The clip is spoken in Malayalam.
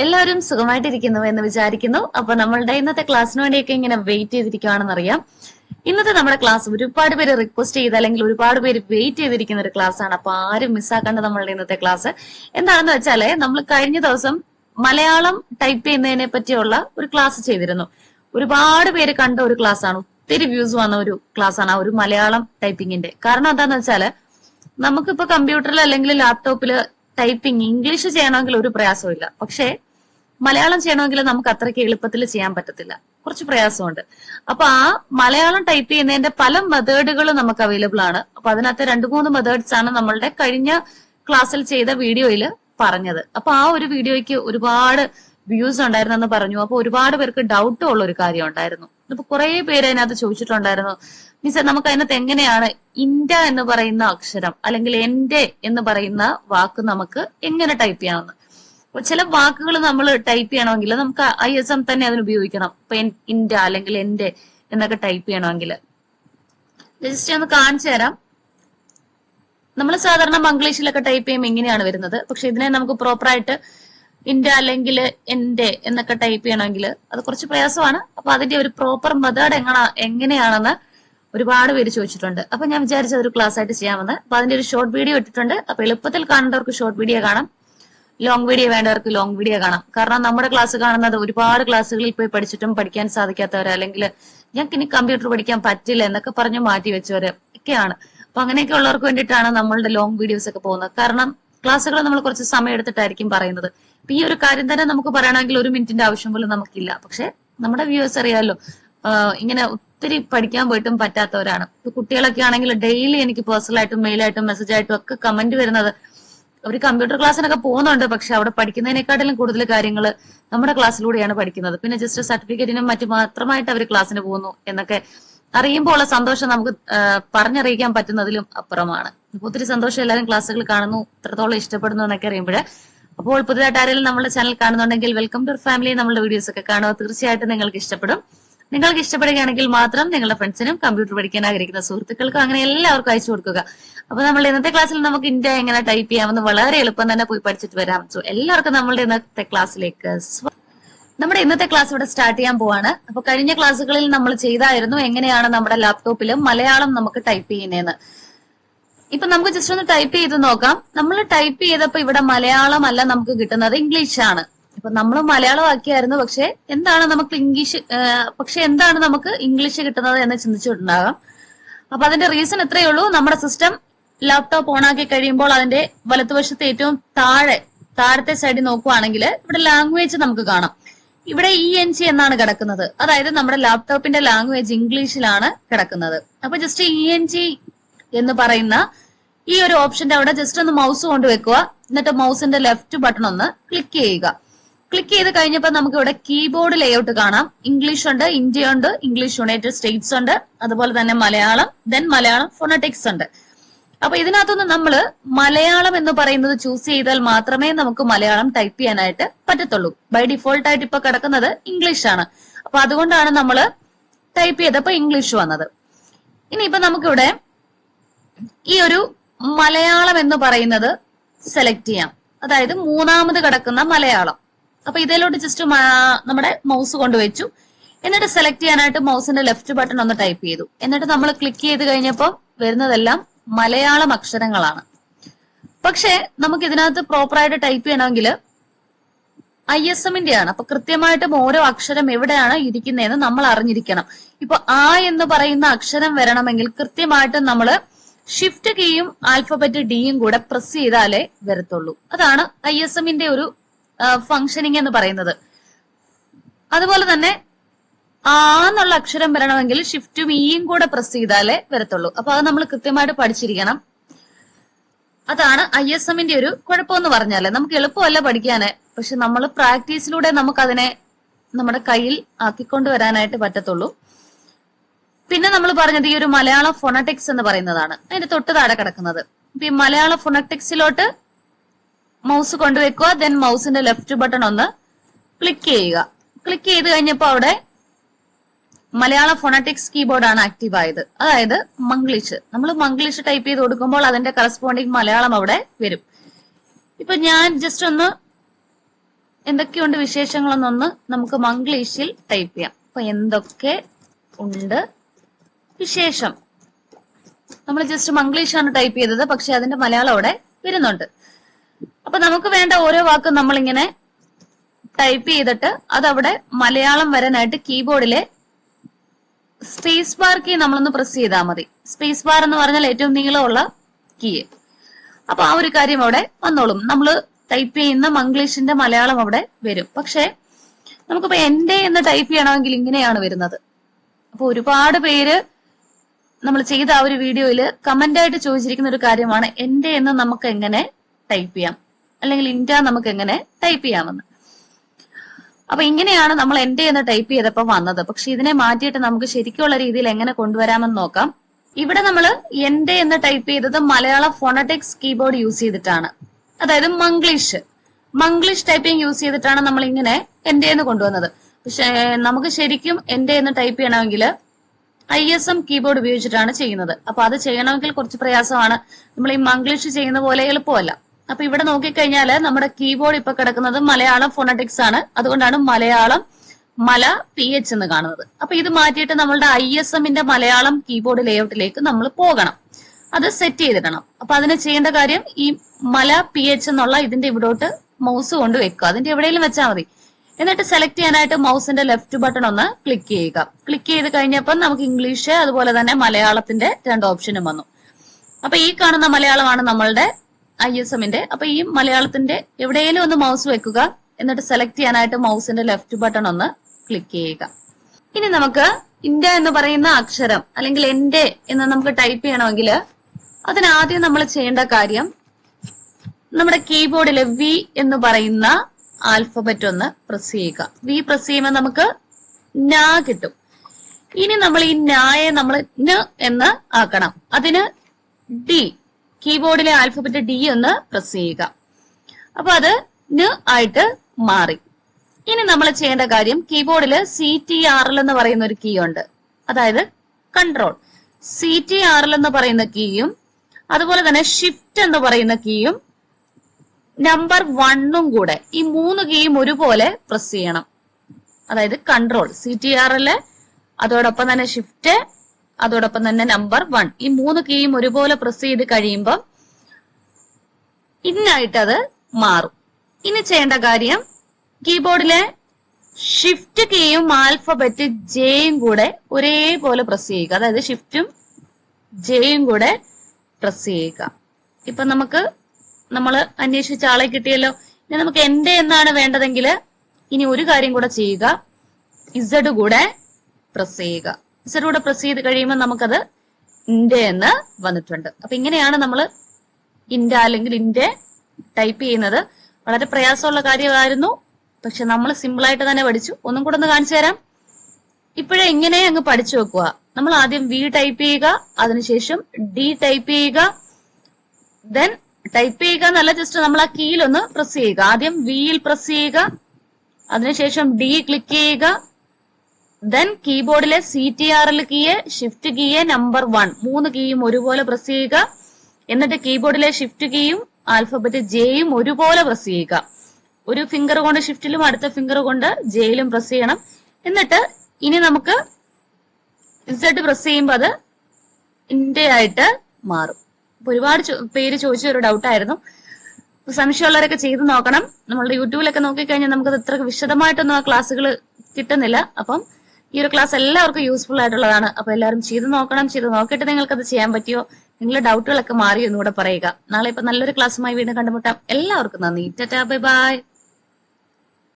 എല്ലാവരും സുഖമായിട്ടിരിക്കുന്നു എന്ന് വിചാരിക്കുന്നു. അപ്പൊ നമ്മളുടെ ഇന്നത്തെ ക്ലാസ്സിന് വേണ്ടിയൊക്കെ ഇങ്ങനെ വെയിറ്റ് ചെയ്തിരിക്കുകയാണെന്നറിയാം ഇന്നത്തെ നമ്മുടെ ക്ലാസ് ഒരുപാട് പേര് റിക്വസ്റ്റ് ചെയ്ത് അല്ലെങ്കിൽ ഒരുപാട് പേര് വെയിറ്റ് ചെയ്തിരിക്കുന്ന ഒരു ക്ലാസ് ആണ്. അപ്പൊ ആരും മിസ്സാക്കേണ്ട നമ്മളുടെ ഇന്നത്തെ ക്ലാസ് എന്താണെന്ന് വെച്ചാൽ നമ്മൾ കഴിഞ്ഞ ദിവസം മലയാളം ടൈപ്പ് ചെയ്യുന്നതിനെ പറ്റിയുള്ള ഒരു ക്ലാസ് ചെയ്തിരുന്നു. ഒരുപാട് പേര് കണ്ട ഒരു ക്ലാസ് ആണ്. ഒത്തിരി വ്യൂസ് വന്ന ഒരു ക്ലാസ് ആണ് ആ ഒരു മലയാളം ടൈപ്പിങ്ങിന്റെ കാരണം എന്താന്ന് വെച്ചാൽ നമുക്കിപ്പോ കമ്പ്യൂട്ടറിൽ അല്ലെങ്കിൽ ലാപ്ടോപ്പിൽ ടൈപ്പിംഗ് ഇംഗ്ലീഷ് ചെയ്യണമെങ്കിൽ ഒരു പ്രയാസമില്ല പക്ഷേ മലയാളം ചെയ്യണമെങ്കിൽ നമുക്ക് അത്രയ്ക്ക് എളുപ്പത്തിൽ ചെയ്യാൻ പറ്റത്തില്ല. കുറച്ച് പ്രയാസമുണ്ട്. അപ്പൊ ആ മലയാളം ടൈപ്പ് ചെയ്യുന്നതിന്റെ പല മെത്തേഡുകൾ നമുക്ക് അവൈലബിൾ ആണ്. അപ്പൊ അതിനകത്ത് രണ്ട് മൂന്ന് മെത്തേഡ്സ് ആണ് നമ്മളുടെ കഴിഞ്ഞ ക്ലാസ്സിൽ ചെയ്ത വീഡിയോയിൽ പറഞ്ഞത്. അപ്പൊ ആ ഒരു വീഡിയോയ്ക്ക് ഒരുപാട് വ്യൂസ് ഉണ്ടായിരുന്നെന്ന് പറഞ്ഞു. അപ്പൊ ഒരുപാട് പേർക്ക് ഡൗട്ട് ഉള്ള ഒരു കാര്യം ഉണ്ടായിരുന്നു. അപ്പൊ കുറെ പേര് അതിനകത്ത് ചോദിച്ചിട്ടുണ്ടായിരുന്നു. മീൻസ് നമുക്ക് അതിനകത്ത് എങ്ങനെയാണ് ഇന്ത്യ എന്ന് പറയുന്ന അക്ഷരം അല്ലെങ്കിൽ എന്റെ എന്ന് പറയുന്ന വാക്ക് നമുക്ക് എങ്ങനെ ടൈപ്പ് ചെയ്യാമെന്ന്? ചില വാക്കുകൾ നമ്മൾ ടൈപ്പ് ചെയ്യണമെങ്കിൽ നമുക്ക് ഐ എസ് എം തന്നെ അതിന് ഉപയോഗിക്കണം. ഇപ്പൊ ഇന്റെ അല്ലെങ്കിൽ എന്റെ എന്നൊക്കെ ടൈപ്പ് ചെയ്യണമെങ്കിൽ ജസ്റ്റ് ഒന്ന് കാണിച്ചു തരാം. നമ്മൾ സാധാരണ മംഗ്ലീഷിലൊക്കെ ടൈപ്പ് ചെയ്യുമ്പോൾ ഇങ്ങനെയാണ് വരുന്നത്. പക്ഷെ ഇതിനെ നമുക്ക് പ്രോപ്പറായിട്ട് ഇന്റെ അല്ലെങ്കിൽ എന്റെ എന്നൊക്കെ ടൈപ്പ് ചെയ്യണമെങ്കിൽ അത് കുറച്ച് പ്രയാസമാണ്. അപ്പൊ അതിന്റെ ഒരു പ്രോപ്പർ മെത്തേഡ് എങ്ങനെ എങ്ങനെയാണെന്ന് ഒരുപാട് പേര് ചോദിച്ചിട്ടുണ്ട്. അപ്പൊ ഞാൻ വിചാരിച്ചത് ഒരു ക്ലാസ് ആയിട്ട് ചെയ്യാമെന്ന്. അപ്പൊ അതിന്റെ ഒരു ഷോർട്ട് വീഡിയോ ഇട്ടിട്ടുണ്ട്. അപ്പൊ എളുപ്പത്തിൽ കാണേണ്ടവർക്ക് ഷോർട്ട് വീഡിയോ കാണാം. ലോങ് വീഡിയോ വേണ്ടവർക്ക് ലോങ് വീഡിയോ കാണാം. കാരണം നമ്മുടെ ക്ലാസ് കാണുന്നത് ഒരുപാട് ക്ലാസ്സുകളിൽ പോയി പഠിച്ചിട്ടും പഠിക്കാൻ സാധിക്കാത്തവർ അല്ലെങ്കിൽ ഞങ്ങൾക്ക് ഇനി കമ്പ്യൂട്ടർ പഠിക്കാൻ പറ്റില്ല എന്നൊക്കെ പറഞ്ഞ് മാറ്റി വെച്ചവര് ഒക്കെയാണ്. അപ്പൊ അങ്ങനെയൊക്കെ ഉള്ളവർക്ക് വേണ്ടിയിട്ടാണ് നമ്മളുടെ ലോങ് വീഡിയോസ് ഒക്കെ പോകുന്നത്. കാരണം ക്ലാസ്സുകൾ നമ്മൾ കുറച്ച് സമയം എടുത്തിട്ടായിരിക്കും പറയുന്നത്. ഇപ്പൊ ഈ ഒരു കാര്യം തന്നെ നമുക്ക് പറയണമെങ്കിൽ ഒരു മിനിറ്റിന്റെ ആവശ്യം പോലും നമുക്കില്ല. പക്ഷെ നമ്മുടെ വ്യൂവേഴ്സ് അറിയാമല്ലോ ഇങ്ങനെ ഒത്തിരി പഠിക്കാൻ പോയിട്ടും പറ്റാത്തവരാണ്. കുട്ടികളൊക്കെ ആണെങ്കിൽ ഡെയിലി എനിക്ക് പേഴ്സണൽ ആയിട്ടും മെയിലായിട്ടും മെസ്സേജായിട്ടും ഒക്കെ കമന്റ് വരുന്നത് അവർ കമ്പ്യൂട്ടർ ക്ലാസ്സിനൊക്കെ പോകുന്നുണ്ട് പക്ഷെ അവിടെ പഠിക്കുന്നതിനെക്കാട്ടിലും കൂടുതൽ കാര്യങ്ങൾ നമ്മുടെ ക്ലാസ്സിലൂടെയാണ് പഠിക്കുന്നത്. പിന്നെ ജസ്റ്റ് സർട്ടിഫിക്കറ്റിനും മറ്റു മാത്രമായിട്ട് അവർ ക്ലാസ്സിന് പോകുന്നു എന്നൊക്കെ അറിയുമ്പോൾ ഉള്ള സന്തോഷം നമുക്ക് പറഞ്ഞറിയിക്കാൻ പറ്റുന്നതിലും അപ്പുറമാണ്. ഒത്തിരി സന്തോഷം എല്ലാവരും ക്ലാസ്സുകൾ കാണുന്നു ഇത്രത്തോളം ഇഷ്ടപ്പെടുന്നു എന്നൊക്കെ അറിയുമ്പോൾ. അപ്പോൾ പുതിയതായിട്ട് ആരെങ്കിലും നമ്മുടെ ചാനൽ കാണുന്നുണ്ടെങ്കിൽ വെൽക്കം ടു ഫാമിലി നമ്മുടെ വീഡിയോസ് ഒക്കെ കാണുക. തീർച്ചയായിട്ടും നിങ്ങൾക്ക് ഇഷ്ടപ്പെടും. നിങ്ങൾക്ക് ഇഷ്ടപ്പെടുകയാണെങ്കിൽ മാത്രം നിങ്ങളുടെ ഫ്രണ്ട്സിനും കമ്പ്യൂട്ടർ പഠിക്കാൻ ആഗ്രഹിക്കുന്ന സുഹൃത്തുക്കൾക്കും അങ്ങനെ എല്ലാവർക്കും അയച്ചു കൊടുക്കുക. അപ്പൊ നമ്മൾ ഇന്നത്തെ ക്ലാസ്സിൽ നമുക്ക് ഇന്ത്യ എങ്ങനെ ടൈപ്പ് ചെയ്യാമെന്ന് വളരെ എളുപ്പം തന്നെ പോയി പഠിച്ചിട്ട് വരാം. സോ എല്ലാവർക്കും നമ്മളുടെ ഇന്നത്തെ ക്ലാസ്സിലേക്ക് നമ്മുടെ ഇന്നത്തെ ക്ലാസ് ഇവിടെ സ്റ്റാർട്ട് ചെയ്യാൻ പോവാണ്. അപ്പൊ കഴിഞ്ഞ ക്ലാസ്സുകളിൽ നമ്മൾ ചെയ്തായിരുന്നു എങ്ങനെയാണ് നമ്മുടെ ലാപ്ടോപ്പിൽ മലയാളം നമുക്ക് ടൈപ്പ് ചെയ്യുന്നതെന്ന് ഇപ്പൊ നമുക്ക് ജസ്റ്റ് ഒന്ന് ടൈപ്പ് ചെയ്ത് നോക്കാം. നമ്മൾ ടൈപ്പ് ചെയ്തപ്പോ ഇവിടെ മലയാളം അല്ല നമുക്ക് കിട്ടുന്നത് ഇംഗ്ലീഷ് ആണ് ഇപ്പൊ നമ്മൾ മലയാളം ആക്കിയായിരുന്നു പക്ഷെ എന്താണ് നമുക്ക് ഇംഗ്ലീഷ് പക്ഷെ എന്താണ് നമുക്ക് ഇംഗ്ലീഷ് കിട്ടുന്നത് എന്ന് ചിന്തിച്ചിട്ടുണ്ടാകാം. അപ്പൊ അതിന്റെ റീസൺ എത്രയേ ഉള്ളൂ. നമ്മുടെ സിസ്റ്റം ലാപ്ടോപ്പ് ഓൺ ആക്കി കഴിയുമ്പോൾ അതിന്റെ വലത്തുവശത്ത് ഏറ്റവും താഴെ താഴത്തെ സൈഡിൽ നോക്കുവാണെങ്കിൽ ഇവിടെ ലാംഗ്വേജ് നമുക്ക് കാണാം. ഇവിടെ ഇ എൻ ജി എന്നാണ് കിടക്കുന്നത്. അതായത് നമ്മുടെ ലാപ്ടോപ്പിന്റെ ലാംഗ്വേജ് ഇംഗ്ലീഷിലാണ് കിടക്കുന്നത്. അപ്പൊ ജസ്റ്റ് ഇ എൻ ജി എന്ന് പറയുന്ന ഈ ഒരു ഓപ്ഷന്റെ അവിടെ ജസ്റ്റ് ഒന്ന് മൗസ് കൊണ്ട് വെക്കുക. എന്നിട്ട് മൗസിന്റെ ലെഫ്റ്റ് ബട്ടൺ ഒന്ന് ക്ലിക്ക് ചെയ്യുക. ക്ലിക്ക് ചെയ്ത് കഴിഞ്ഞപ്പോൾ നമുക്ക് ഇവിടെ കീബോർഡ് ലേഔട്ട് കാണാം. ഇംഗ്ലീഷ് ഉണ്ട് ഇന്ത്യ ഉണ്ട് ഇംഗ്ലീഷ് യുണൈറ്റഡ് സ്റ്റേറ്റ്സ് ഉണ്ട് അതുപോലെ തന്നെ മലയാളം ദെൻ മലയാളം ഫോണറ്റിക്സ് ഉണ്ട്. അപ്പൊ ഇതിനകത്തുനിന്ന് നമ്മൾ മലയാളം എന്ന് പറയുന്നത് ചൂസ് ചെയ്താൽ മാത്രമേ നമുക്ക് മലയാളം ടൈപ്പ് ചെയ്യാനായിട്ട് പറ്റത്തുള്ളൂ. ബൈ ഡിഫോൾട്ട് ആയിട്ട് ഇപ്പൊ കിടക്കുന്നത് ഇംഗ്ലീഷ് ആണ്. അപ്പൊ അതുകൊണ്ടാണ് നമ്മൾ ടൈപ്പ് ചെയ്തപ്പോ ഇംഗ്ലീഷ് വന്നത്. ഇനിയിപ്പോ നമുക്കിവിടെ ഈ ഒരു മലയാളം എന്ന് പറയുന്നത് സെലക്ട് ചെയ്യാം. അതായത് മൂന്നാമത് കിടക്കുന്ന മലയാളം. അപ്പൊ ഇതിലോട്ട് ജസ്റ്റ് നമ്മുടെ മൗസ് കൊണ്ടുവച്ചു എന്നിട്ട് സെലക്ട് ചെയ്യാനായിട്ട് മൗസിന്റെ ലെഫ്റ്റ് ബട്ടൺ ഒന്ന് ടൈപ്പ് ചെയ്തു. എന്നിട്ട് നമ്മൾ ക്ലിക്ക് ചെയ്ത് കഴിഞ്ഞപ്പോൾ വരുന്നതെല്ലാം മലയാളം അക്ഷരങ്ങളാണ്. പക്ഷേ നമുക്ക് ഇതിനകത്ത് പ്രോപ്പറായിട്ട് ടൈപ്പ് ചെയ്യണമെങ്കിൽ ഐ എസ് എമ്മിന്റെ ആണ്. അപ്പൊ കൃത്യമായിട്ടും ഓരോ അക്ഷരം എവിടെയാണ് ഇരിക്കുന്നതെന്ന് നമ്മൾ അറിഞ്ഞിരിക്കണം. ഇപ്പൊ ആ എന്ന് പറയുന്ന അക്ഷരം വരണമെങ്കിൽ കൃത്യമായിട്ടും നമ്മൾ ഷിഫ്റ്റ് കീയും ആൽഫബറ്റ് ഡിയും കൂടെ പ്രസ് ചെയ്താലേ വരത്തുള്ളൂ. അതാണ് ഐ എസ് എമ്മിന്റെ ഒരു ഫങ്ഷനിങ് എന്ന് പറയുന്നത്. അതുപോലെ തന്നെ ആ എന്നുള്ള അക്ഷരം വരണമെങ്കിൽ ഷിഫ്റ്റും ഈയും കൂടെ പ്രസ് ചെയ്താലേ വരത്തുള്ളൂ. അപ്പൊ അത് നമ്മൾ കൃത്യമായിട്ട് പഠിച്ചിരിക്കണം. അതാണ് ഐ എസ് എമ്മിന്റെ ഒരു കുഴപ്പമെന്ന് പറഞ്ഞാൽ നമുക്ക് എളുപ്പമല്ല പഠിക്കാന്. പക്ഷെ നമ്മൾ പ്രാക്ടീസിലൂടെ നമുക്ക് അതിനെ നമ്മുടെ കയ്യിൽ ആക്കിക്കൊണ്ട് വരാനായിട്ട് പറ്റത്തുള്ളൂ. പിന്നെ നമ്മൾ പറഞ്ഞത് ഈ ഒരു മലയാള ഫൊണറ്റിക്സ് എന്ന് പറയുന്നതാണ്. അതിന്റെ തൊട്ട് താഴെ കിടക്കുന്നത്. ഇപ്പൊ ഈ മലയാള ഫൊണറ്റിക്സിലോട്ട് മൗസ് കൊണ്ടുവെക്കുക ദെൻ മൗസിന്റെ ലെഫ്റ്റ് ബട്ടൺ ഒന്ന് ക്ലിക്ക് ചെയ്യുക. ക്ലിക്ക് ചെയ്ത് കഴിഞ്ഞപ്പോൾ അവിടെ മലയാള ഫോണറ്റിക്സ് കീബോർഡാണ് ആക്റ്റീവ് ആയത്. അതായത് മംഗ്ലീഷ്. നമ്മൾ മംഗ്ലീഷ് ടൈപ്പ് ചെയ്ത് കൊടുക്കുമ്പോൾ അതിന്റെ കറസ്പോണ്ടിങ് മലയാളം അവിടെ വരും. ഇപ്പൊ ഞാൻ ജസ്റ്റ് ഒന്ന് എന്തൊക്കെയുണ്ട് വിശേഷങ്ങളെന്നൊന്ന് നമുക്ക് മംഗ്ലീഷിൽ ടൈപ്പ് ചെയ്യാം. അപ്പൊ എന്തൊക്കെ ഉണ്ട് വിശേഷം? നമ്മൾ ജസ്റ്റ് മംഗ്ലീഷാണ് ടൈപ്പ് ചെയ്തത്. പക്ഷെ അതിന്റെ മലയാളം അവിടെ വരുന്നുണ്ട്. അപ്പൊ നമുക്ക് വേണ്ട ഓരോ വാക്കും നമ്മളിങ്ങനെ ടൈപ്പ് ചെയ്തിട്ട് അതവിടെ മലയാളം വരാനായിട്ട് കീബോർഡിലെ സ്പേസ് ബാർ കീ നമ്മളൊന്ന് പ്രസ് ചെയ്താൽ മതി. സ്പേസ് ബാർ എന്ന് പറഞ്ഞാൽ ഏറ്റവും നീളമുള്ള കീ അപ്പൊ ആ ഒരു കാര്യം അവിടെ വന്നോളും. നമ്മൾ ടൈപ്പ് ചെയ്യുന്ന മംഗ്ലീഷിന്റെ മലയാളം അവിടെ വരും. പക്ഷെ നമുക്കിപ്പോ എന്റെ എന്ന് ടൈപ്പ് ചെയ്യണമെങ്കിൽ ഇങ്ങനെയാണ് വരുന്നത്. അപ്പൊ ഒരുപാട് പേര് നമ്മൾ ചെയ്ത ആ ഒരു വീഡിയോയിൽ കമന്റ് ആയിട്ട് ചോദിച്ചിരിക്കുന്ന ഒരു കാര്യമാണ് എന്റെ എന്ന് നമുക്ക് എങ്ങനെ ടൈപ്പ് ചെയ്യാം. അല്ലെങ്കിൽ ഇന്റ നമുക്ക് എങ്ങനെ ടൈപ്പ് ചെയ്യാമെന്ന്. അപ്പൊ ഇങ്ങനെയാണ് നമ്മൾ എന്റെ എന്ന് ടൈപ്പ് ചെയ്തപ്പോൾ വന്നത്. പക്ഷെ ഇതിനെ മാറ്റിയിട്ട് നമുക്ക് ശരിക്കുള്ള രീതിയിൽ എങ്ങനെ കൊണ്ടുവരാമെന്ന് നോക്കാം. ഇവിടെ നമ്മൾ എന്റെ എന്ന് ടൈപ്പ് ചെയ്തത് മലയാള ഫോണറ്റിക്സ് കീബോർഡ് യൂസ് ചെയ്തിട്ടാണ്. അതായത് മംഗ്ലീഷ് മംഗ്ലീഷ് ടൈപ്പിംഗ് യൂസ് ചെയ്തിട്ടാണ് നമ്മൾ ഇങ്ങനെ എന്റെ എന്ന് കൊണ്ടുവന്നത്. പക്ഷെ നമുക്ക് ശരിക്കും എന്റെ എന്ന് ടൈപ്പ് ചെയ്യണമെങ്കിൽ ഐ എസ് എം കീബോർഡ് ഉപയോഗിച്ചിട്ടാണ് ചെയ്യുന്നത്. അപ്പൊ അത് ചെയ്യണമെങ്കിൽ കുറച്ച് പ്രയാസമാണ്. നമ്മൾ ഈ മംഗ്ലീഷ് ചെയ്യുന്ന പോലെ എളുപ്പമല്ല. അപ്പൊ ഇവിടെ നോക്കിക്കഴിഞ്ഞാൽ നമ്മുടെ കീബോർഡ് ഇപ്പൊ കിടക്കുന്നത് മലയാളം ഫോണറ്റിക്സ് ആണ്. അതുകൊണ്ടാണ് മലയാളം മല പി എച്ച് എന്ന് കാണുന്നത്. അപ്പൊ ഇത് മാറ്റിയിട്ട് നമ്മളുടെ ഐ എസ് എമ്മിന്റെ മലയാളം കീബോർഡ് ലേഔട്ടിലേക്ക് നമ്മൾ പോകണം. അത് സെറ്റ് ചെയ്തിടണം. അപ്പൊ അതിന് ചെയ്യേണ്ട കാര്യം ഈ മല പി എച്ച് എന്നുള്ള ഇതിന്റെ ഇവിടോട്ട് മൗസ് കൊണ്ട് വെക്കുക. അതിന്റെ എവിടെയെങ്കിലും വെച്ചാൽ മതി. എന്നിട്ട് സെലക്ട് ചെയ്യാനായിട്ട് മൗസിന്റെ ലെഫ്റ്റ് ബട്ടൺ ഒന്ന് ക്ലിക്ക് ചെയ്യുക. ക്ലിക്ക് ചെയ്ത് കഴിഞ്ഞപ്പോൾ നമുക്ക് ഇംഗ്ലീഷ് അതുപോലെ തന്നെ മലയാളത്തിന്റെ രണ്ട് ഓപ്ഷനും വന്നു. അപ്പൊ ഈ കാണുന്ന മലയാളമാണ് നമ്മളുടെ ഐ എസ് എമ്മിന്റെ. അപ്പൊ ഈ മലയാളത്തിന്റെ എവിടെയെങ്കിലും ഒന്ന് മൗസ് വെക്കുക. എന്നിട്ട് സെലക്ട് ചെയ്യാനായിട്ട് മൗസിന്റെ ലെഫ്റ്റ് ബട്ടൺ ഒന്ന് ക്ലിക്ക് ചെയ്യുക. ഇനി നമുക്ക് ഇന്ത്യ എന്ന് പറയുന്ന അക്ഷരം അല്ലെങ്കിൽ എന്റെ എന്ന് നമുക്ക് ടൈപ്പ് ചെയ്യണമെങ്കിൽ അതിനാദ്യം നമ്മൾ ചെയ്യേണ്ട കാര്യം നമ്മുടെ കീബോർഡിലെ വി എന്ന് പറയുന്ന ആൽഫബറ്റ് ഒന്ന് പ്രസ് ചെയ്യുക. വി പ്രസ് ചെയ്യുമ്പോൾ നമുക്ക് നാ കിട്ടും. ഇനി നമ്മൾ ഈ നായെ നമ്മൾ ന എന്ന് ആക്കണം. അതിന് ഡി കീബോർഡിലെ ആൽഫബറ്റ് ഡി ഒന്ന് പ്രസ് ചെയ്യുക. അപ്പൊ അത് ന് ആയിട്ട് മാറി. ഇനി നമ്മൾ ചെയ്യേണ്ട കാര്യം കീബോർഡിൽ സി ടി ആർ എൽ എന്ന് പറയുന്ന ഒരു കീ ഉണ്ട്. അതായത് control C T R L എന്ന് പറയുന്ന കീയും അതുപോലെ തന്നെ ഷിഫ്റ്റ് എന്ന് പറയുന്ന കീയും നമ്പർ വണ്ണും കൂടെ ഈ മൂന്ന് കീയും ഒരുപോലെ പ്രസ് ചെയ്യണം. അതായത് control C T R L അതോടൊപ്പം തന്നെ ഷിഫ്റ്റ് അതോടൊപ്പം തന്നെ നമ്പർ വൺ ഈ മൂന്ന് കീയും ഒരുപോലെ പ്രസ് ചെയ്ത് കഴിയുമ്പോൾ ഇന്നായിട്ട് അത് മാറും. ഇനി ചെയ്യേണ്ട കാര്യം കീബോർഡിലെ ഷിഫ്റ്റ് കീയും ആൽഫബറ്റ് ജെയും കൂടെ ഒരേപോലെ പ്രസ് ചെയ്യുക. അതായത് ഷിഫ്റ്റും ജെയും കൂടെ പ്രസ് ചെയ്യുക. ഇപ്പൊ നമുക്ക് നമ്മൾ അന്വേഷിച്ച ആളെ കിട്ടിയല്ലോ. ഇനി നമുക്ക് എന്റെ എന്നാണ് വേണ്ടതെങ്കിൽ ഇനി ഒരു കാര്യം കൂടെ ചെയ്യുക. ഇസഡ് കൂടെ പ്രസ് ചെയ്യുക. കൂടെ പ്രസ് ചെയ്ത് കഴിയുമ്പോൾ നമുക്കത് ഇന്റെ എന്ന് വന്നിട്ടുണ്ട്. അപ്പൊ ഇങ്ങനെയാണ് നമ്മൾ ഇന്ത്യ അല്ലെങ്കിൽ ഇന്റെ ടൈപ്പ് ചെയ്യുന്നത്. വളരെ പ്രയാസമുള്ള കാര്യമായിരുന്നു. പക്ഷെ നമ്മൾ സിമ്പിൾ ആയിട്ട് തന്നെ പഠിച്ചു. ഒന്നും കൂടെ ഒന്ന് കാണിച്ചു തരാം. ഇപ്പോഴേ ഇങ്ങനെ അങ്ങ് പഠിച്ചു വെക്കുക. നമ്മൾ ആദ്യം വി ടൈപ്പ് ചെയ്യുക അതിനുശേഷം ഡി ടൈപ്പ് ചെയ്യുക ദെൻ ടൈപ്പ് ചെയ്യുക എന്നല്ല ജസ്റ്റ് നമ്മൾ ആ കീയിൽ ഒന്ന് പ്രസ് ചെയ്യുക. ആദ്യം വിയിൽ പ്രസ് ചെയ്യുക അതിനുശേഷം ഡി ക്ലിക്ക് ചെയ്യുക ദെൻ കീബോർഡിലെ സി ടി ആർ എൽ കീയെ ഷിഫ്റ്റ് കീയെ നമ്പർ വൺ മൂന്ന് കീയും ഒരുപോലെ പ്രസ് ചെയ്യുക. എന്നിട്ട് കീബോർഡിലെ ഷിഫ്റ്റ് കീയും ആൽഫബറ്റ് ജെയും ഒരുപോലെ പ്രസ് ചെയ്യുക. ഒരു ഫിംഗർ കൊണ്ട് ഷിഫ്റ്റിലും അടുത്ത ഫിംഗർ കൊണ്ട് ജെയിലും പ്രസ് ചെയ്യണം. എന്നിട്ട് ഇനി നമുക്ക് ഇസഡ് പ്രസ് ചെയ്യുമ്പോൾ അത് ഇൻഡേ ആയിട്ട് മാറും. ഒരുപാട് പേര് ചോദിച്ച ഒരു ഡൗട്ടായിരുന്നു സംശയമുള്ളവരൊക്കെ ചെയ്ത് നോക്കണം. നമ്മളുടെ യൂട്യൂബിലൊക്കെ നോക്കിക്കഴിഞ്ഞാൽ നമുക്കത് ഇത്ര വിശദമായിട്ടൊന്നും ആ ക്ലാസ്സുകൾ കിട്ടുന്നില്ല. അപ്പം ഈ ഒരു ക്ലാസ് എല്ലാവർക്കും യൂസ്ഫുൾ ആയിട്ടുള്ളതാണ്. അപ്പൊ എല്ലാവരും ചെയ്ത് നോക്കണം. ചെയ്ത് നോക്കിയിട്ട് നിങ്ങൾക്ക് അത് ചെയ്യാൻ പറ്റിയോ? നിങ്ങളുടെ ഡൗട്ടുകളൊക്കെ മാറിയോ എന്നുകൂടെ പറയുക. നാളെ ഇപ്പൊ നല്ലൊരു ക്ലാസ്സുമായി വീണ്ടും കണ്ടുമുട്ടാം. എല്ലാവർക്കും നന്ദി. Tata bye bye